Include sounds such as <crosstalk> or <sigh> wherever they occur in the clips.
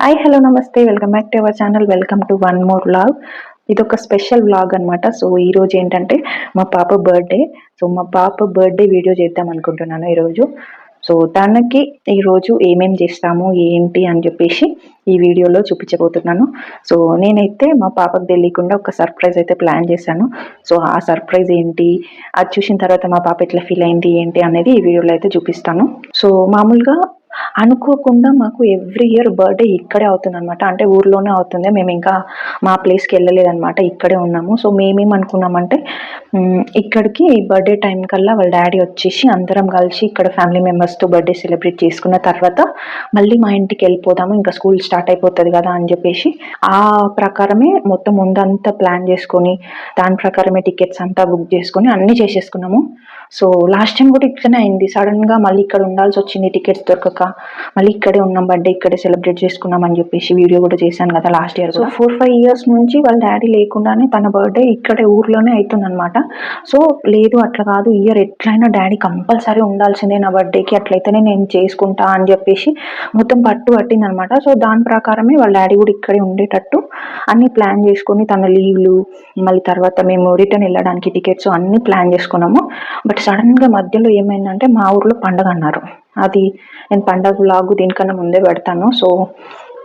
Hi hello namaste. Welcome back to our channel welcome to one more vlog ఇది ఒక special vlog అనమాట so ఈరోజు ఏంటంటే మా పాప బర్త్డే సో మా పాప బర్త్డే వీడియో చేద్దాం అనుకుంటున్నాను ఈరోజు. సో తనకి ఈరోజు ఏమేం చేస్తాము ఏంటి అని చెప్పేసి ఈ వీడియోలో చూపించబోతున్నాను. సో నేనైతే మా పాపకు తెలియకుండా ఒక సర్ప్రైజ్ అయితే ప్లాన్ చేశాను. సో ఆ సర్ప్రైజ్ ఏంటి అది చూసిన తర్వాత మా పాప ఎట్లా ఫీల్ అయింది ఏంటి అనేది ఈ వీడియోలో అయితే చూపిస్తాను. సో మామూలుగా అనుకోకుండా మాకు ఎవ్రీ ఇయర్ బర్త్డే ఇక్కడే అవుతుంది అనమాట అంటే ఊర్లోనే అవుతుంది. మేము ఇంకా మా ప్లేస్కి వెళ్ళలేదన్నమాట. ఇక్కడే ఉన్నాము. సో మేమేం అనుకున్నామంటే ఇక్కడికి బర్త్డే టైం కల్లా వాళ్ళ డాడీ వచ్చేసి అందరం కలిసి ఇక్కడ ఫ్యామిలీ మెంబర్స్తో బర్త్డే సెలబ్రేట్ చేసుకున్న తర్వాత మళ్ళీ మా ఇంటికి వెళ్ళిపోదాము. ఇంకా స్కూల్ స్టార్ట్ అయిపోతుంది కదా అని చెప్పేసి ఆ ప్రకారమే మొత్తం ముందంతా ప్లాన్ చేసుకొని దాని ప్రకారమే టికెట్స్ అంతా బుక్ చేసుకొని అన్నీ చేసేసుకున్నాము. సో లాస్ట్ టైం కూడా ఇట్లనే అయింది. సడన్గా మళ్ళీ ఇక్కడ ఉండాల్సి వచ్చింది టికెట్స్ దొరకక. మళ్ళీ ఇక్కడే ఉన్నాం బర్త్డే ఇక్కడే సెలబ్రేట్ చేసుకున్నాం అని చెప్పేసి వీడియో కూడా చేశాను కదా last year so four five years నుంచి వాళ్ళ డాడీ లేకుండానే తన బర్త్డే ఇక్కడే ఊర్లోనే అవుతుంది అనమాట సో లేదు అట్లా కాదు. ఇయర్ ఎట్లయినా డాడీ కంపల్సరీ ఉండాల్సిందే నా బర్త్డేకి అట్లయితేనే నేను చేసుకుంటా అని చెప్పేసి మొత్తం పట్టు పట్టింది అనమాట సో దాని ప్రకారమే వాళ్ళ డాడీ కూడా ఇక్కడే ఉండేటట్టు అన్ని ప్లాన్ చేసుకొని తన లీవ్లు మళ్ళీ తర్వాత మేము రిటర్న్ వెళ్ళడానికి టికెట్స్ అన్ని ప్లాన్ చేసుకున్నాము. బట్ సడన్గా మధ్యలో ఏమైందంటే మా ఊర్లో పండగ అన్నారు. అది నేను పండగ లాగు దీనికన్నా ముందే పెడతాను. సో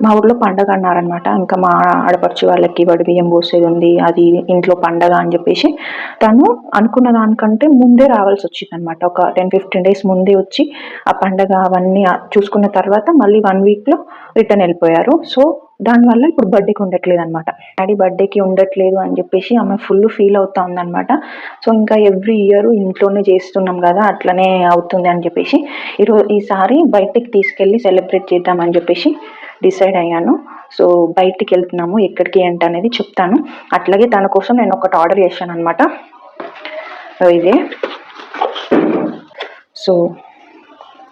మా ఊర్లో పండగ అన్నారనమాట. ఇంకా మా ఆడపడుచు వాళ్ళకి వడి బియ్యం పోసేది ఉంది అది ఇంట్లో పండగ అని చెప్పేసి. తను అనుకున్న దానికంటే ముందే రావాల్సి వచ్చింది అనమాట ఒక టెన్ ఫిఫ్టీన్ డేస్ ముందే వచ్చి ఆ పండగ అవన్నీ చూసుకున్న తర్వాత మళ్ళీ వన్ వీక్లో రిటర్న్ వెళ్ళిపోయారు. సో దానివల్ల ఇప్పుడు బర్త్డేకి ఉండట్లేదు అనమాట డాడీ బర్త్డేకి ఉండట్లేదు అని చెప్పేసి ఆమె ఫుల్ ఫీల్ అవుతా ఉందనమాట. సో ఇంకా ఎవ్రీ ఇయర్ ఇంట్లోనే చేస్తున్నాం కదా అట్లనే అవుతుంది అని చెప్పేసి. ఈరోజు ఈసారి బయటికి తీసుకెళ్ళి సెలబ్రేట్ చేద్దామని చెప్పేసి డిసైడ్ అయ్యాను. సో బయటికి వెళ్తున్నాము. ఎక్కడికి ఏంటి అనేది చెప్తాను. అట్లాగే తన కోసం నేను ఒకటి ఆర్డర్ చేశాను అనమాట ఇదే. సో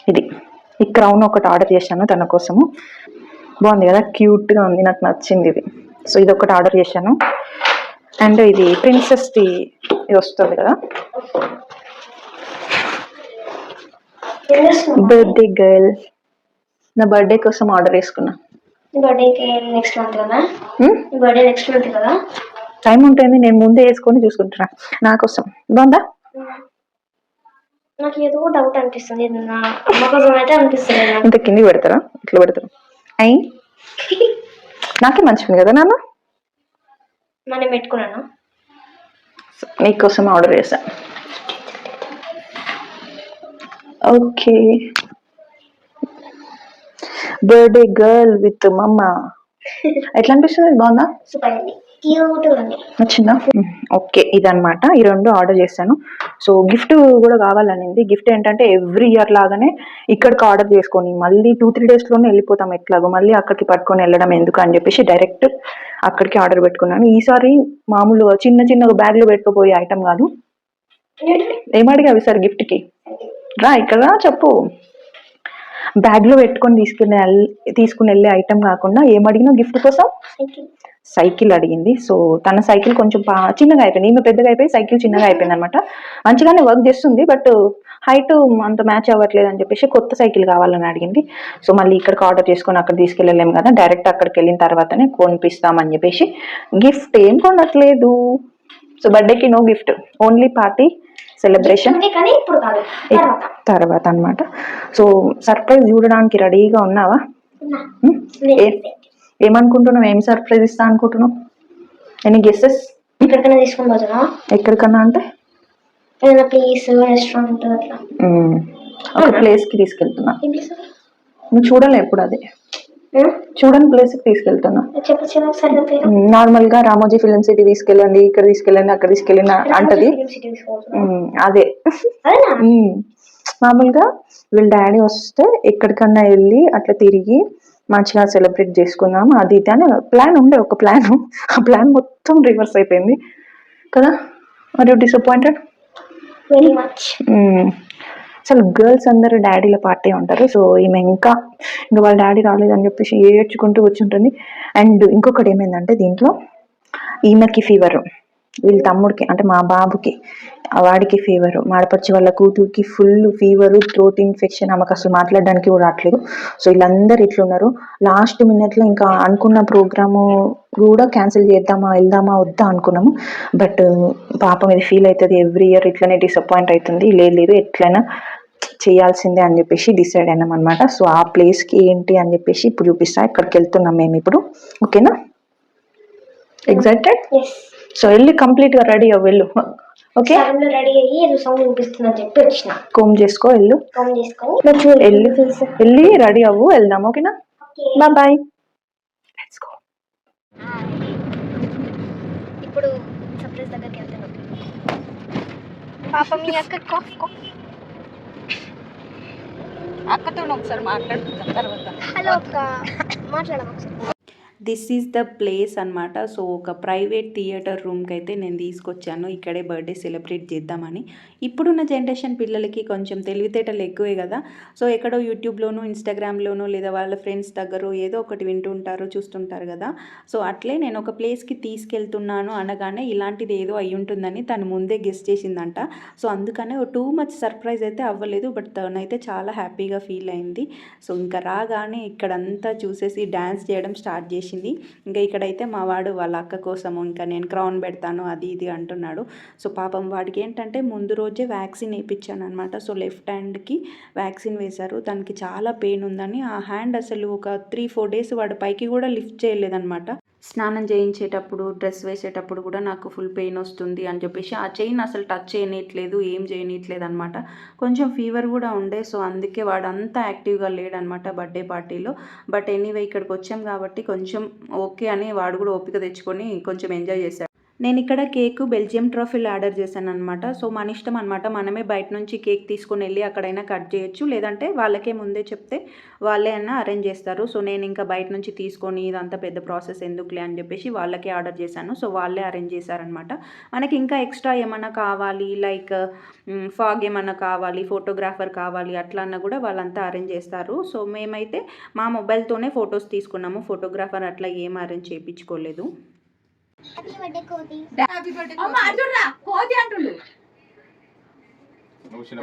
ఇది. ఈ క్రౌన్ ఒకటి ఆర్డర్ చేశాను తన కోసము. బాగుంది కదా? క్యూట్గా ఉంది. నాకు నచ్చింది ఇది. సో ఇది ఒకటి ఆర్డర్ చేశాను. అండ్ ఇది ప్రిన్సెస్ది ఇది వస్తుంది కదా? Birthday girl. నా బర్త్డే కోసం ఆర్డర్ చేసుకున్నా బర్త్డేకి నెక్స్ట్ మంత్ కదా? బర్త్డే నెక్స్ట్ మంత్ కదా? టైం ఉంటుంది నేను ముందే వేసుకొని చూసుకుంటున్నా నా కోసం. బాగుందా? నాకు ఏదో డౌట్ అనిపిస్తుంది నా అమ్మ కోసం అయితే అనిపిస్తుంది ఇంత కిందికి పెడతారా? ఇట్లా పెడతారు? అయి నాకే మంచిది కదా నాన్న? మనం పెట్టుకున్నాను. నీకోసం ఆర్డర్ చేశా. ఓకే. బర్త్డే గర్ల్ విత్ మమ్మ ఎట్లా అనిపిస్తుంది? బాగుందా? నచ్చిందా? ఓకే ఇదన్నమాట. ఈ రెండు ఆర్డర్ చేశాను. సో గిఫ్ట్ కూడా కావాలనింది. గిఫ్ట్ ఏంటంటే ఎవ్రీ ఇయర్ లాగానే ఇక్కడికి ఆర్డర్ చేసుకొని మళ్ళీ టూ త్రీ డేస్లోనే వెళ్ళిపోతాం ఎట్లాగో. మళ్ళీ అక్కడికి పట్టుకొని వెళ్ళడం ఎందుకు అని చెప్పేసి డైరెక్ట్ అక్కడికి ఆర్డర్ పెట్టుకున్నాను. ఈసారి మామూలు చిన్న చిన్న బ్యాగ్లో పెట్టుకుపోయే ఐటమ్ కాదు. ఏమడిగావి సార్ గిఫ్ట్కి? రా ఇక్కడ చెప్పు. బ్యాగ్లో పెట్టుకొని తీసుకుని తీసుకుని వెళ్ళే ఐటమ్ కాకుండా ఏమడిగినా గిఫ్ట్ కోసం సైకిల్. అడిగింది. సో తన సైకిల్ కొంచెం చిన్నగా అయిపోయింది. ఈమె పెద్దగా అయిపోయి సైకిల్ చిన్నగా అయిపోయింది అనమాట మంచిగానే వర్క్ చేస్తుంది బట్ హైట్ అంత మ్యాచ్ అవ్వట్లేదు అని చెప్పేసి కొత్త సైకిల్ కావాలని అడిగింది. సో మళ్ళీ ఇక్కడికి ఆర్డర్ చేసుకొని అక్కడ తీసుకెళ్ళలేము కదా డైరెక్ట్ అక్కడికి వెళ్ళిన తర్వాతనే కొనిపిస్తామని చెప్పేసి గిఫ్ట్ ఏం కొనట్లేదు. సో బర్త్డేకి no gift only party celebration తర్వాత. అన్నమాట. సో సర్ప్రైజ్ చూడడానికి రెడీగా ఉన్నావా? ఏమనుకుంటున్నావు? ఏం సర్ప్రైజ్ ఇస్తా అనుకుంటున్నావు? ఎనీ గెస్సెస్ ఎక్కడికైనా తీసుకొని పోతున్నా ఎక్కడికన్నా అంటే? ఏదైనా ప్లేస్ రెస్టారెంట్ అట్లా. ఒక ప్లేస్కి తీసుకెళ్తున్నా. నువ్వు చూడలే ఎప్పుడు అది. చూడని ప్లేస్కి తీసుకెళ్తున్నా. చెప్పచ్చు ఒకసారి దాని పేరు. నార్మల్గా రామోజీ ఫిలిం సిటీ తీసుకెళ్ళండి ఇక్కడ తీసుకెళ్ళండి అక్కడ తీసుకెళ్ళండి అంటది. అదే. మామూలుగా వీళ్ళ డాడీ వస్తే ఎక్కడికన్నా వెళ్ళి అట్లా తిరిగి మంచిగా సెలబ్రేట్ చేసుకుందాం అది ఇది అని ప్లాన్ ఉండే ఒక ప్లాన్. ఆ ప్లాన్ మొత్తం రివర్స్ అయిపోయింది. కదా? మరి డిసప్పాయింటెడ్? వెరీ మచ్ అసలు గర్ల్స్ అందరూ డాడీల పార్టీ ఉంటారు సో ఈమె ఇంకా ఇంకా వాళ్ళ డాడీ రాలేదని చెప్పేసి ఏడ్చుకుంటూ వచ్చి ఉంటుంది అండ్ ఇంకొకటి ఏమైందంటే దీంట్లో ఈమెకి ఫీవర్. వీళ్ళ తమ్ముడికి అంటే మా బాబుకి వాడికి ఫీవర్. మాడపరిచి వాళ్ళ కూతురికి ఫుల్ ఫీవర్ థ్రోట్ ఇన్ఫెక్షన్ ఆమెకు అసలు మాట్లాడడానికి కూడా రావట్లేదు. సో వీళ్ళందరూ ఇట్లున్నారు. లాస్ట్ మినిట్లో ఇంకా అనుకున్న ప్రోగ్రాము కూడా క్యాన్సిల్ చేద్దామా వెళ్దామా వద్దా అనుకున్నాము. బట్ పాపం ఇది ఫీల్ అవుతుంది. ఎవ్రీ ఇయర్ ఇట్లనే డిసప్పాయింట్ అవుతుంది. లేదు లేదు ఎట్లయినా చేయాల్సిందే అని చెప్పేసి డిసైడ్ అయినాం అనమాట సో ఆ ప్లేస్కి ఏంటి అని చెప్పేసి ఇప్పుడు చూపిస్తా. ఇక్కడికి వెళ్తున్నాం మేము ఇప్పుడు. ఓకేనా? ఎగ్జైటెడ్ సో వెళ్ళి కంప్లీట్గా రెడీ అవ్వు వెళ్ళు. ఓకే రెడీ అయ్యి ఏదో వినిపిస్తుందని చెప్పి వచ్చిన. కోమ్ చేసుకో వెళ్ళు. చేసుకొని వెళ్ళి వెళ్ళి రెడీ అవ్వు వెళ్దాం. ఓకేనా బాయ్ బాయ్ లెట్స్ గో ఇప్పుడు సర్ప్రైజ్ దగ్గరికి వెళ్తున్నాం. పాప మీ అక్క అక్కతో ఒకసారి మాట్లాడుకుందాం తర్వాత. హలో అక్క మాట్లాడము దిస్ ఈజ్ ద ప్లేస్ అనమాట సో ఒక ప్రైవేట్ థియేటర్ రూమ్కి అయితే నేను తీసుకొచ్చాను. ఇక్కడే బర్త్డే సెలబ్రేట్ చేద్దామని. ఇప్పుడున్న జనరేషన్ పిల్లలకి కొంచెం తెలివితేటలు ఎక్కువే కదా. సో ఎక్కడో యూట్యూబ్లోనూ ఇన్స్టాగ్రామ్లోనూ లేదా వాళ్ళ ఫ్రెండ్స్ దగ్గర ఏదో ఒకటి వింటుంటారు చూస్తుంటారు కదా. సో అట్లే నేను ఒక ప్లేస్కి తీసుకెళ్తున్నాను అనగానే ఇలాంటిది ఏదో అయి ఉంటుందని తను ముందే గెస్ట్ చేసిందంట. సో అందుకనే టూ మచ్ సర్ప్రైజ్ అయితే అవ్వలేదు. బట్ తనైతే చాలా హ్యాపీగా ఫీల్ అయింది. సో ఇంకా రాగానే ఇక్కడంతా చూసేసి డ్యాన్స్ చేయడం స్టార్ట్ చేసి చేసింది. ఇంకా ఇక్కడైతే మా వాడు వాళ్ళ అక్క కోసము ఇంకా నేను క్రౌన్ పెడతాను అది ఇది అంటున్నాడు. సో పాపం వాడికి ఏంటంటే ముందు రోజే వ్యాక్సిన్ వేయించాను అనమాట సో లెఫ్ట్ హ్యాండ్కి వ్యాక్సిన్ వేశారు. దానికి చాలా పెయిన్ ఉందని ఆ హ్యాండ్ అసలు ఒక త్రీ ఫోర్ డేస్ వాడు పైకి కూడా లిఫ్ట్ చేయలేదన్నమాట. స్నానం చేయించేటప్పుడు డ్రెస్ వేసేటప్పుడు కూడా నాకు ఫుల్ పెయిన్ వస్తుంది అని చెప్పేసి ఆ చైన్ అసలు టచ్ చేయనీయట్లేదు ఏం చేయనీయట్లేదు అనమాట కొంచెం ఫీవర్ కూడా ఉండే సో అందుకే వాడు అంతా యాక్టివ్గా లేడనమాట బర్త్డే పార్టీలో. బట్ ఎనీవే ఇక్కడికి వచ్చాం కాబట్టి కొంచెం ఓకే అని వాడు కూడా ఓపిక తెచ్చుకొని కొంచెం ఎంజాయ్ చేశాడు. నేను ఇక్కడ కేక్ బెల్జియం ట్రఫిల్ ఆర్డర్ చేశాను అనమాట సో మన ఇష్టం అనమాట మనమే బయట నుంచి కేక్ తీసుకొని వెళ్ళి అక్కడైనా కట్ చేయొచ్చు. లేదంటే వాళ్ళకే ముందే చెప్తే వాళ్ళే అయినా అరేంజ్ చేస్తారు. సో నేను ఇంకా బయట నుంచి తీసుకొని ఇదంతా పెద్ద ప్రాసెస్ ఎందుకులే అని చెప్పేసి వాళ్ళకే ఆర్డర్ చేశాను. సో వాళ్ళే అరేంజ్ చేశారనమాట మనకి ఇంకా ఎక్స్ట్రా ఏమైనా కావాలి? లైక్ ఫాగ్ ఏమైనా కావాలి? ఫోటోగ్రాఫర్ కావాలి? అట్లా అన్నా కూడా వాళ్ళంతా అరేంజ్ చేస్తారు. సో మేమైతే మా మొబైల్తోనే ఫొటోస్ తీసుకున్నాము. ఫోటోగ్రాఫర్ అట్లా ఏం అరేంజ్ చేయించుకోలేదు. హ్యాపీ బర్త్డే అమ్మ అర్జున్రా కోతి అంటుండు.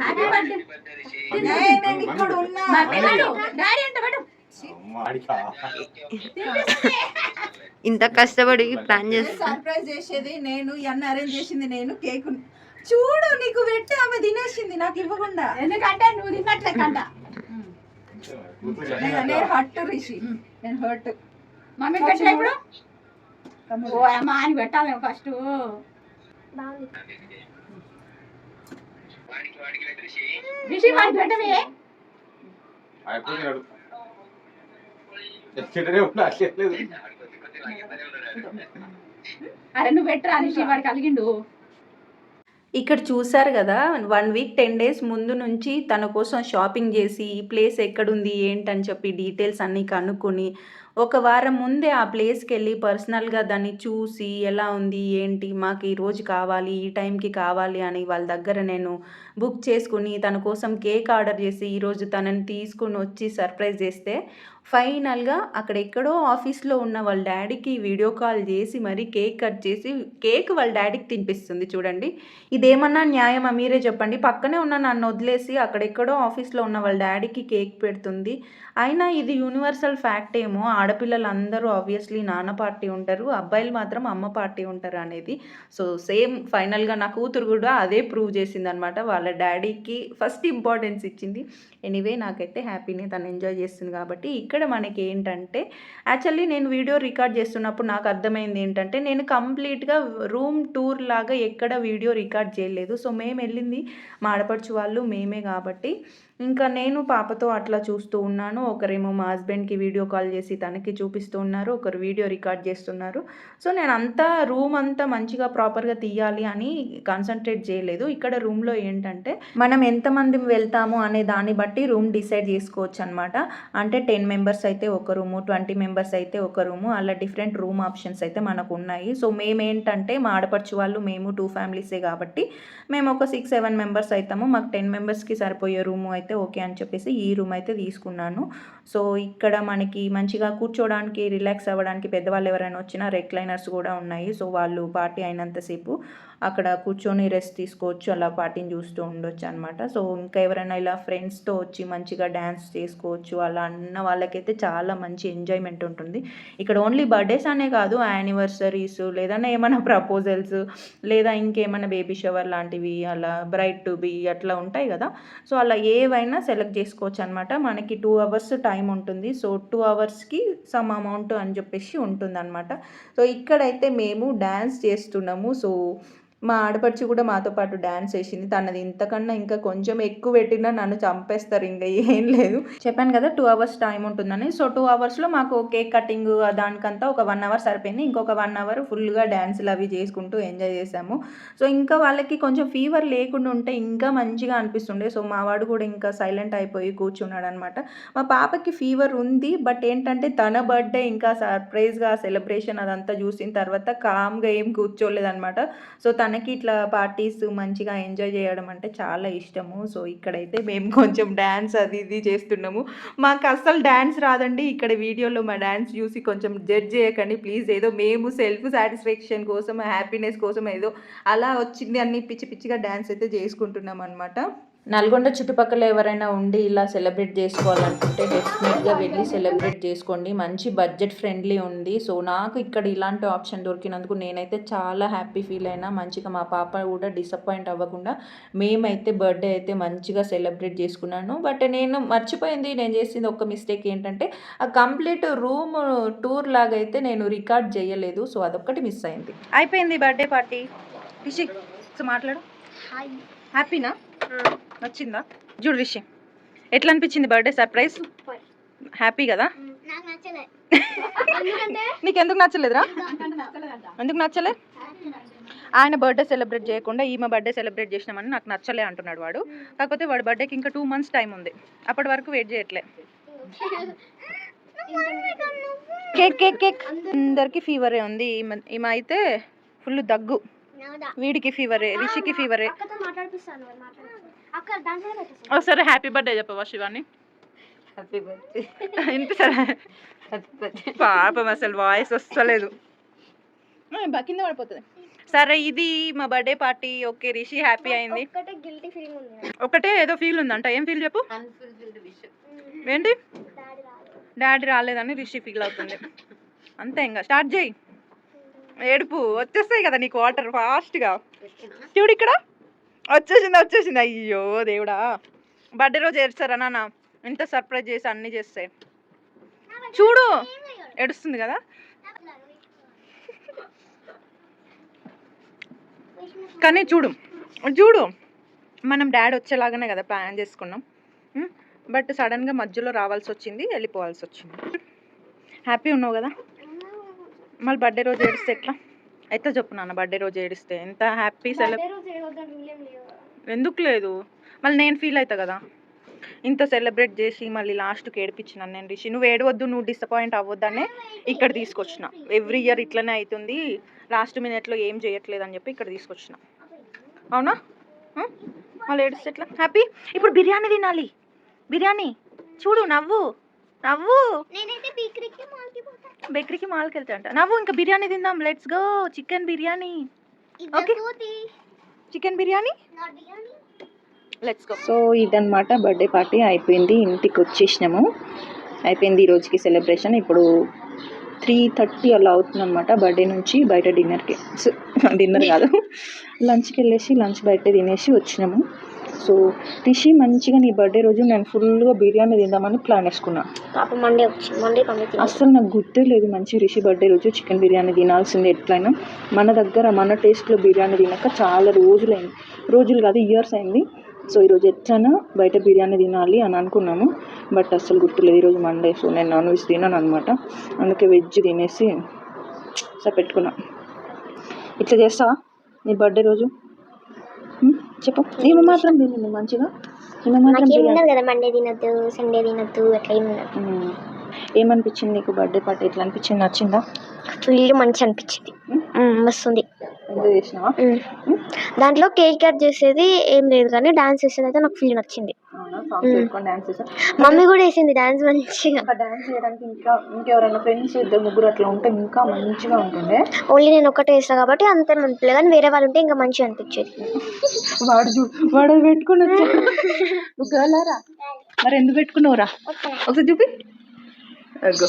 హ్యాపీ బర్త్డే నేను ఇక్కడ ఉన్నా. మా పిల్లలు డాడీ అంట బట్ ఇంత కష్టపడి ప్లాన్ చేస్తా. సర్ప్రైజ్ చేసేది నేను ఇవన్నీ అరేంజ్ చేసింది నేను కేక్ చూడు నీకు పెట్టి ఆమె తినేసింది నాకు ఇవ్వకుండా. ఎందుకంటే నువ్వు తిన్నట్లే కంట. నేను హట్ రిషి. నేను హర్ట్ మమ్మీ పెట్టిన ఇప్పుడు ఓ అమ్మ అని పెట్టాలి ఫస్ట్. రిషి పెట్టవే. అరే నువ్వు పెట్టరా రిషి వాడికి కలిగిండు ఇక్కడ చూసారు కదా వన్ వీక్ టెన్ డేస్ ముందు నుంచి తన కోసం షాపింగ్ చేసి ఈ ప్లేస్ ఎక్కడుంది ఏంటని చెప్పి డీటెయిల్స్ అన్నీ కనుక్కొని ఒక వారం ముందే ఆ ప్లేస్కి వెళ్ళి పర్సనల్గా దాన్ని చూసి ఎలా ఉంది ఏంటి మాకు ఈ రోజు కావాలి ఈ టైంకి కావాలి అని వాళ్ళ దగ్గర నేను బుక్ చేసుకుని తన కోసం కేక్ ఆర్డర్ చేసి ఈరోజు తనని తీసుకుని వచ్చి సర్ప్రైజ్ చేస్తే ఫైనల్గా అక్కడ ఎక్కడో ఆఫీస్లో ఉన్న వాళ్ళ డాడీకి వీడియో కాల్ చేసి మరి కేక్ కట్ చేసి కేక్ వాళ్ళ డాడీకి తినిపిస్తుంది చూడండి. ఇదేమన్నా న్యాయమా? మీరే చెప్పండి. పక్కనే ఉన్న నన్ను వదిలేసి అక్కడెక్కడో ఆఫీస్లో ఉన్న వాళ్ళ డాడీకి కేక్ పెడుతుంది. అయినా ఇది యూనివర్సల్ ఫ్యాక్ట్ ఏమో ఆడపిల్లలు అందరూ ఆబ్వియస్లీ నాన్న పార్టీ ఉంటారు అబ్బాయిలు మాత్రం అమ్మ పార్టీ ఉంటారు అనేది. సో సేమ్ ఫైనల్గా నా కూతురు కూడా అదే ప్రూవ్ చేసింది అనమాట వాళ్ళ డాడీకి ఫస్ట్ ఇంపార్టెన్స్ ఇచ్చింది. ఎనీవే నాకైతే హ్యాపీని తను ఎంజాయ్ చేస్తుంది కాబట్టి ఇక్కడ మనకి ఏంటంటే యాక్చువల్లీ నేను వీడియో రికార్డ్ చేస్తున్నప్పుడు నాకు అర్థమైంది ఏంటంటే నేను కంప్లీట్గా రూమ్ టూర్ లాగా ఎక్కడ వీడియో రికార్డ్ చేయలేదు. సో మేము వెళ్ళింది మా ఆడపడుచు వాళ్ళు మేమే కాబట్టి. ఇంకా నేను పాపతో అట్లా చూస్తూ ఉన్నాను. ఒకరేమో మా హస్బెండ్కి వీడియో కాల్ చేసి తనకి చూపిస్తూ ఉన్నారు ఒకరు వీడియో రికార్డ్ చేస్తున్నారు. సో నేను అంతా రూమ్ అంతా మంచిగా ప్రాపర్గా తీయాలి అని కాన్సన్ట్రేట్ చేయలేదు. ఇక్కడ రూమ్లో ఏంటంటే మనం ఎంతమంది వెళ్తాము అనే దాన్ని బట్టి రూమ్ డిసైడ్ చేసుకోవచ్చు అనమాట అంటే టెన్ మెంబర్స్ అయితే ఒక రూము ట్వంటీ మెంబర్స్ అయితే ఒక రూము అలా డిఫరెంట్ రూమ్ ఆప్షన్స్ అయితే మనకు ఉన్నాయి సో మేము ఏంటంటే మా ఆడపడుచు వాళ్ళు మేము టూ ఫ్యామిలీసే కాబట్టి మేము ఒక సిక్స్ సెవెన్ మెంబర్స్ అవుతాము మాకు టెన్ మెంబర్స్కి సరిపోయే రూము అయితే ఓకే అని చెప్పేసి ఈ రూమ్ అయితే తీసుకున్నాను. సో ఇక్కడ మనకి మంచిగా కూర్చోవడానికి రిలాక్స్ అవ్వడానికి పెద్దవాళ్ళు ఎవరైనా వచ్చినా రెక్లైనర్స్ కూడా ఉన్నాయి. సో వాళ్ళు పార్టీ అయినంతసేపు అక్కడ కూర్చొని రెస్ట్ తీసుకోవచ్చు అలా పాటిని చూస్తూ ఉండొచ్చు అనమాట సో ఇంకా ఎవరైనా ఇలా ఫ్రెండ్స్తో వచ్చి మంచిగా డ్యాన్స్ చేసుకోవచ్చు అలా అన్న వాళ్ళకైతే చాలా మంచి ఎంజాయ్మెంట్ ఉంటుంది. ఇక్కడ ఓన్లీ బర్త్డేస్ అనే కాదు యానివర్సరీస్ లేదన్నా ఏమైనా ప్రపోజల్స్ లేదా ఇంకేమైనా బేబీ షవర్ లాంటివి అలా బ్రైట్ టు బీ అట్లా ఉంటాయి కదా. సో అలా ఏవైనా సెలెక్ట్ చేసుకోవచ్చు అనమాట మనకి టూ అవర్స్ టైం ఉంటుంది. సో టూ అవర్స్కి సమ్ అమౌంట్ అని చెప్పేసి ఉంటుంది అనమాట సో ఇక్కడైతే మేము డ్యాన్స్ చేస్తున్నాము. సో మా ఆడపడుచు కూడా మాతో పాటు డ్యాన్స్ వేసింది తనది ఇంతకన్నా ఇంకా కొంచెం ఎక్కువ పెట్టినా నన్ను చంపేస్తారు. ఇంకా ఏం లేదు. చెప్పాను కదా టూ అవర్స్ టైం ఉంటుందని. సో టూ అవర్స్లో మాకు కేక్ కటింగ్ దానికంతా ఒక వన్ అవర్ సరిపోయింది. ఇంకొక వన్ అవర్ ఫుల్గా డ్యాన్సులు అవి చేసుకుంటూ ఎంజాయ్ చేసాము. సో ఇంకా వాళ్ళకి కొంచెం ఫీవర్ లేకుండా ఉంటే ఇంకా మంచిగా అనిపిస్తుండే. సో మా వాడు కూడా ఇంకా సైలెంట్ అయిపోయి కూర్చున్నాడు అనమాట మా పాపకి ఫీవర్ ఉంది. బట్ ఏంటంటే తన బర్త్డే ఇంకా సర్ప్రైజ్గా సెలబ్రేషన్ అదంతా చూసిన తర్వాత కామ్గా ఏం కూర్చోలేదనమాట. సో తనకి ఇట్లా పార్టీస్ మంచిగా ఎంజాయ్ చేయడం అంటే చాలా ఇష్టము. సో ఇక్కడైతే మేము కొంచెం డ్యాన్స్ అది ఇది చేస్తున్నాము. మాకు అస్సలు డ్యాన్స్ రాదండి. ఇక్కడ వీడియోలో మా డ్యాన్స్ చూసి కొంచెం జడ్జ్ చేయకండి. ప్లీజ్ ఏదో మేము సెల్ఫ్ సాటిస్ఫాక్షన్ కోసం హ్యాపీనెస్ కోసం ఏదో అలా వచ్చింది అన్ని పిచ్చి పిచ్చిగా డ్యాన్స్ అయితే చేసుకుంటున్నాం అనమాట నల్గొండ చుట్టుపక్కల ఎవరైనా ఉండి ఇలా సెలబ్రేట్ చేసుకోవాలనుకుంటే డెఫినెట్గా వెళ్ళి సెలబ్రేట్ చేసుకోండి. మంచి బడ్జెట్ ఫ్రెండ్లీ ఉంది. సో నాకు ఇక్కడ ఇలాంటి ఆప్షన్ దొరికినందుకు నేనైతే చాలా హ్యాపీ ఫీల్ అయినా మంచిగా మా పాప కూడా డిసప్పాయింట్ అవ్వకుండా మేమైతే బర్త్డే అయితే మంచిగా సెలబ్రేట్ చేసుకున్నాను. బట్ నేను మర్చిపోయింది నేను చేసింది ఒక మిస్టేక్ ఏంటంటే ఆ కంప్లీట్ రూమ్ టూర్ లాగా అయితే నేను రికార్డ్ చేయలేదు. సో అదొక్కటి మిస్ అయింది. అయిపోయింది బర్త్డే పార్టీ మాట్లాడు. హాయ్ హ్యాపీనా నచ్చిందా? చూడు రిషి ఎట్లా అనిపించింది బర్త్డే సర్ప్రైజ్ హ్యాపీ కదా? నాకు <laughs> ఎందుకు నచ్చలేదురా? ఎందుకు నచ్చలే? ఆయన బర్త్డే సెలబ్రేట్ చేయకుండా ఈమె బర్త్డే సెలబ్రేట్ చేసినామని నాకు నచ్చలే అంటున్నాడు వాడు. కాకపోతే వాడి బర్త్డేకి ఇంకా టూ మంత్స్ టైం ఉంది. అప్పటి వరకు వెయిట్ చేయట్లే. <laughs> Cake cake cake. అందరికి ఫీవరే ఉంది. ఈమె అయితే ఫుల్ దగ్గు. వీడికి ఫీవరే రిషికి ఫీవరే ఒకసారి హ్యాపీ బర్త్డే చెప్పవా Shivani? Happy birthday. వినిపిస్తారా happy birthday. పాపం అసలు వాయిస్ వస్తలేదు. కింద పడిపోతుంది. సరే ఇది మా birthday party. Okay Rishi happy అయింది. ఒక్కటే గిల్టీ ఫీలింగ్ ఉంది నాకు. ఒకటే ఏదో ఫీల్ ఉందంట. ఏం ఫీల్ చెప్పు? ఏంటి? డాడీ రాలేదని రిషి ఫీల్ అవుతుంది. అంతే ఇంకా. స్టార్ట్ చేయి. ఏడుపు వచ్చేస్తాయి కదా నీకు వాటర్ ఫాస్ట్గా చూడు ఇక్కడ. వచ్చేసింది వచ్చేసింది. అయ్యో దేవుడా. బర్త్డే రోజు ఏడుస్తారా నాన్న? ఇంత సర్ప్రైజ్ చేసి అన్నీ చేస్తే. చూడు. ఏడుస్తుంది కదా? కానీ చూడు చూడు. మనం డాడీ వచ్చేలాగానే కదా ప్లాన్ చేసుకున్నాం. బట్ సడన్గా మధ్యలో రావాల్సి వచ్చింది వెళ్ళిపోవాల్సి వచ్చింది. హ్యాపీ ఉన్నావు కదా? మళ్ళీ బర్త్డే రోజు ఏడిస్తే ఎట్లా? ఎట్లా చెప్పు నాన్న బర్త్డే రోజు ఏడిస్తే? ఎంత హ్యాపీ సెలబ్ బర్త్డే రోజు ఏడవద్దని రూల్ ఏం లేదు ఎందుకు లేదు? మళ్ళీ నేను ఫీల్ అవుతా కదా. ఇంత సెలబ్రేట్ చేసి మళ్ళీ లాస్ట్కి ఏడిపించినాను నేను రిషి. నువ్వు ఏడవద్దు నువ్వు డిసప్పాయింట్ అవ్వద్దనే ఇక్కడ తీసుకొచ్చిన. ఎవ్రీ ఇయర్ ఇట్లనే అవుతుంది లాస్ట్ మినిట్లో ఏం చేయట్లేదు అని చెప్పి ఇక్కడ తీసుకొచ్చిన. అవునా? మళ్ళీ ఏడిస్తే ఎట్లా? హ్యాపీ ఇప్పుడు బిర్యానీ తినాలి. బిర్యానీ? చూడు నవ్వు. నవ్వు. బీకరీకి మాల్కి వెళ్తా అంట. నవ్వు ఇంకా బిర్యానీ తిందాం. Let's go chicken biryani. Okay. Chicken biryani? Not biryani. Let's go so ఇదన్నమాట బర్త్డే పార్టీ అయిపోయింది ఇంటికి వచ్చేసినాము. అయిపోయింది ఈ రోజుకి సెలబ్రేషన్. ఇప్పుడు త్రీ థర్టీ అలా అవుతుంది అనమాట బర్త్డే నుంచి బయట డిన్నర్కి. డిన్నర్ కాదు. <laughs> లంచ్కి వెళ్ళేసి లంచ్ బయట తినేసి వచ్చినాము. సో రిషి మంచిగా నీ బర్త్డే రోజు నేను ఫుల్గా బిర్యానీ తిందామని ప్లాన్ వేసుకున్నా. పాప మండే వచ్చింది మండే అస్సలు నాకు గుర్తే లేదు మంచి రిషి బర్త్డే రోజు చికెన్ బిర్యానీ తినాల్సింది ఎట్లయినా. మన దగ్గర మన టేస్ట్లో బిర్యానీ తినక చాలా రోజులైంది. రోజులు కాదు ఇయర్స్ అయింది. సో ఈరోజు ఎట్లయినా బయట బిర్యానీ తినాలి అని అనుకున్నాము. బట్ అస్సలు గుర్తులేదు ఈరోజు మండే. సో నేను నాన్ వెజ్ తినాను అనమాట అందుకే వెజ్ తినేసి సరే పెట్టుకున్నా ఇట్లా చేస్తావా నీ బర్త్డే రోజు? చెప్పు. ఈమె మాత్రం తినింది మంచిగా. ఈమె మాత్రం కదా మండే తినద్దు సండే తినద్దు అట్లా. ఏమనిపించింది నీకు బర్త్డే పార్టీ? ఎట్లా అనిపించింది? నచ్చిందా? ఫుల్ మంచి అనిపించింది. చేసినావా? దాంట్లో కేక్ కట్ చేసేది ఏం లేదు కానీ డాన్స్ చేసేది అయితే నాకు ఫుల్ నచ్చింది. మమ్మీ కూడా వేసింది డాన్స్ మంచిగా. డాన్స్ చేయడానికి ఇంకా ఇంకెవరైనా ఫ్రెండ్స్ ఇద్దరు ముగ్గురు అట్లా ఉంటే ఇంకా మంచిగా ఉంటుండే. ఓన్లీ నేను ఒక్కటే వేస్తాను కాబట్టి అంత మంచిగా కానీ వేరే వాళ్ళు ఉంటే ఇంకా మంచిగా అనిపించేది. వాడు వాడు అది పెట్టుకుని వచ్చాడు. నువ్వు గర్లారా మరి ఎందుకు పెట్టుకున్నావురా? ఒకసారి చూపి. అగ్గో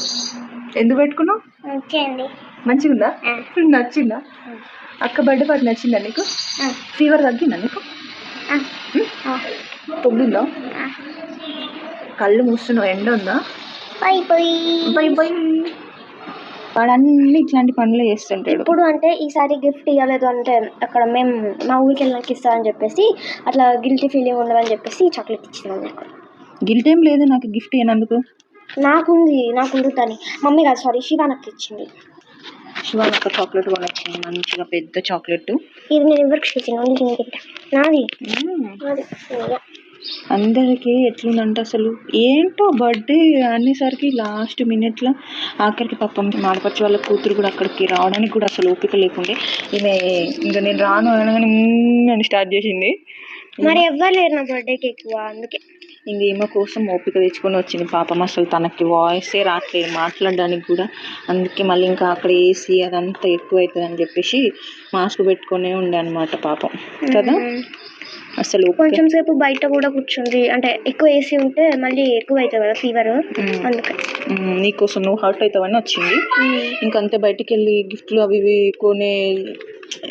ఎందుకు పెట్టుకున్నావు? మంచిగా మంచిగా ఉందా నచ్చిందా? అక్క బర్త్డే పార్టీ నచ్చిందా నీకు? ఫీవర్ తగ్గిందా నీకు? తగ్గిందా కళ్ళు మూస్తున్నావు ఎండ ఉందా? బై బై బై బై వాడు అన్ని ఇట్లాంటి పనులు చేస్తుంటాడు. ఇప్పుడు అంటే ఈసారి గిఫ్ట్ ఇవ్వలేదు అంటే అక్కడ మేము మా ఊరికి వెళ్ళడానికి ఇస్తామని చెప్పేసి అట్లా గిల్టీ ఫీలింగ్ ఉండదని చెప్పేసి చాక్లెట్ ఇచ్చినాం నాకు గిల్ట్ ఏం లేదు నాకు గిఫ్ట్ అయినందుకు నాకుంది నాకు ఉండుతాని మమ్మీ కాదు సారీ శివ నాకు ఇచ్చింది. శివాన్ ఒక చాక్లెట్ కొనొచ్చింది మంచిగా పెద్ద చాక్లెట్ ఇది నేను ఎవరికి ఇచ్చిన ఓన్లీ నేను తింటా నాది. నాది. ఇయ్య. అందరికీ ఎట్లుందంటే అసలు? ఏంటో బర్త్డే అనేసరికి లాస్ట్ మినిట్లో ఆఖరికి పాపం మాడపచ్చి వాళ్ళ కూతురు కూడా అక్కడికి రావడానికి కూడా అసలు ఓపిక లేకుండే. ఈమె ఇంకా నేను రాను అనగానే "మ్మ్" అని స్టార్ట్ చేసింది. మరి ఎవ్వరు లేరు నా బర్త్డేకి ఎక్కువ అందుకే. ఇంక ఈమె కోసం ఓపిక తెచ్చుకొని వచ్చింది. పాపం అసలు తనకి వాయిసే రావట్లేదు మాట్లాడడానికి కూడా. అందుకే మళ్ళీ ఇంకా అక్కడ ఏసీ అదంతా ఎక్కువ అవుతుంది అని చెప్పేసి మాస్క్ పెట్టుకునే ఉండే అనమాట పాపం. కదా? అసలు కొంచెం సేపు బయట కూడా కూర్చుంది. అంటే ఎక్కువ ఏసీ ఉంటే మళ్ళీ ఎక్కువ అవుతుంది కదా ఫీవర్ అందుకే. నీకోసం నువ్వు హర్ట్ అవుతావని వచ్చింది. ఇంకంతే బయటికి వెళ్ళి గిఫ్ట్లు అవి ఇవి కొనే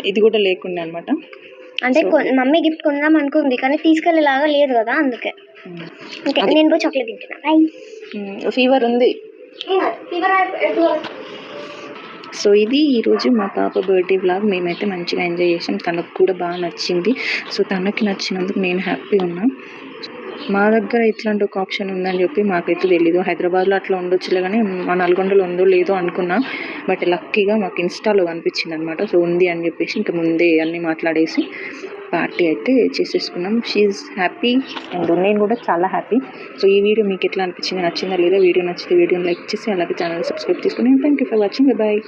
ఇది కూడా లేకుండే అనమాట అంటే మమ్మీ గిఫ్ట్ కొందాం అనుకుంది కానీ తీసుకెళ్ళేలాగా లేదు కదా అందుకే. ఓకే నేను పోయి చాక్లెట్ తింటున్నా బై ఫీవర్ ఉంది. సో ఇది ఈరోజు మా పాప బర్త్డే బ్లాగ్ మేమైతే మంచిగా ఎంజాయ్ చేసాం. తనకు కూడా బాగా నచ్చింది. సో తనకి నచ్చినందుకు నేను హ్యాపీ ఉన్నా. మా దగ్గర ఇట్లాంటి ఒక ఆప్షన్ ఉందని చెప్పి మాకైతే తెలీదు. హైదరాబాద్లో అట్లా ఉండొచ్చులే కానీ మా నల్గొండలో ఉందో లేదో అనుకున్నా. బట్ లక్కీగా మాకు ఇన్స్టాలో కనిపించింది అనమాట సో ఉంది అని చెప్పేసి ఇంకా ముందే అన్నీ మాట్లాడేసి పార్టీ అయితే చేసేసుకున్నాం. షీఈ్ హ్యాపీ అండ్ నేను కూడా చాలా హ్యాపీ సో ఈ వీడియో మీకు ఎట్లా అనిపించింది? నచ్చిందా లేదా? వీడియో నచ్చితే వీడియోని లైక్ చేసి అలాగే ఛానల్ సబ్స్క్రైబ్ చేసుకుని. Thank you for watching bye